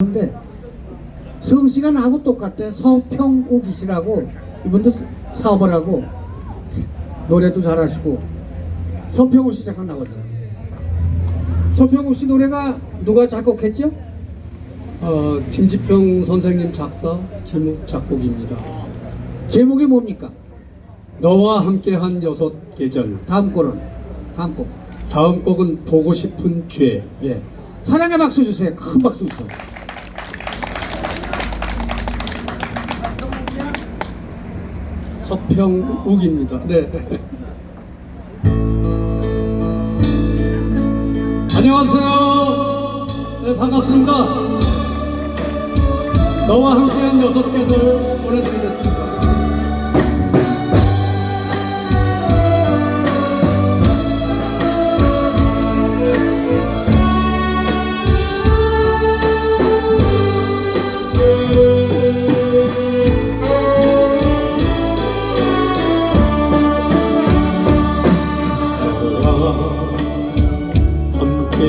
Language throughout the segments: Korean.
근데 성씨가 나하고 똑같아. 서평우기 씨라고 이분도 사업을 하고 노래도 잘하시고 서평우 씨 잠깐 나오세요. 서평우 씨 노래가 누가 작곡했죠? 어, 김지평 선생님 작사, 제목 작곡입니다. 제목이 뭡니까? 너와 함께한 여섯 계절. 다음 거는 다음 곡. 다음 곡은 보고 싶은 죄. 예. 사랑의 박수 주세요. 큰 박수 주세요. 서평욱입니다. 네. 안녕하세요. 네, 반갑습니다. 너와 함께한 여섯 계절 보내드리겠습니다.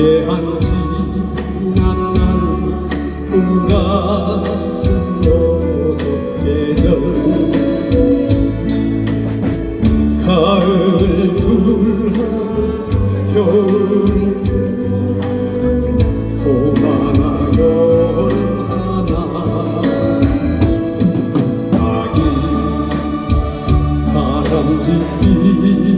함께한 지난 날꿈 같은 여섯 계절 가을 둘하고 겨울 봄 하나 여름 하나 아기 바람 뒷비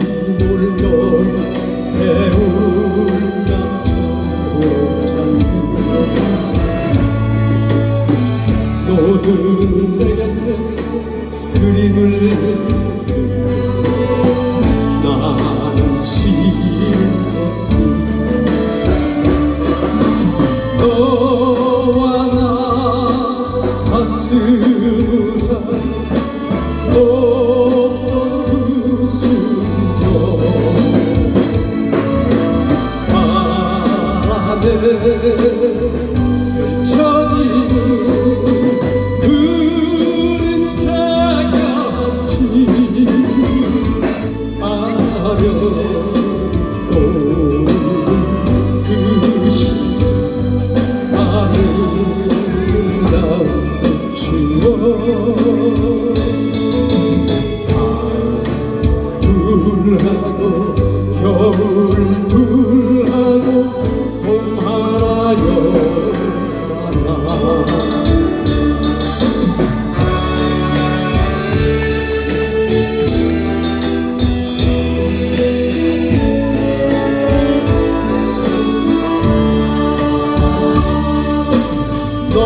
呵呵呵呵呵呵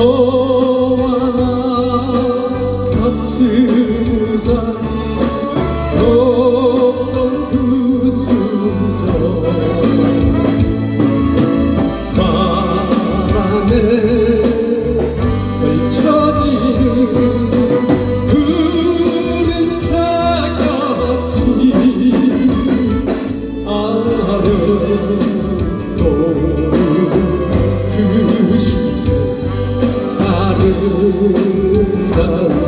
너 The.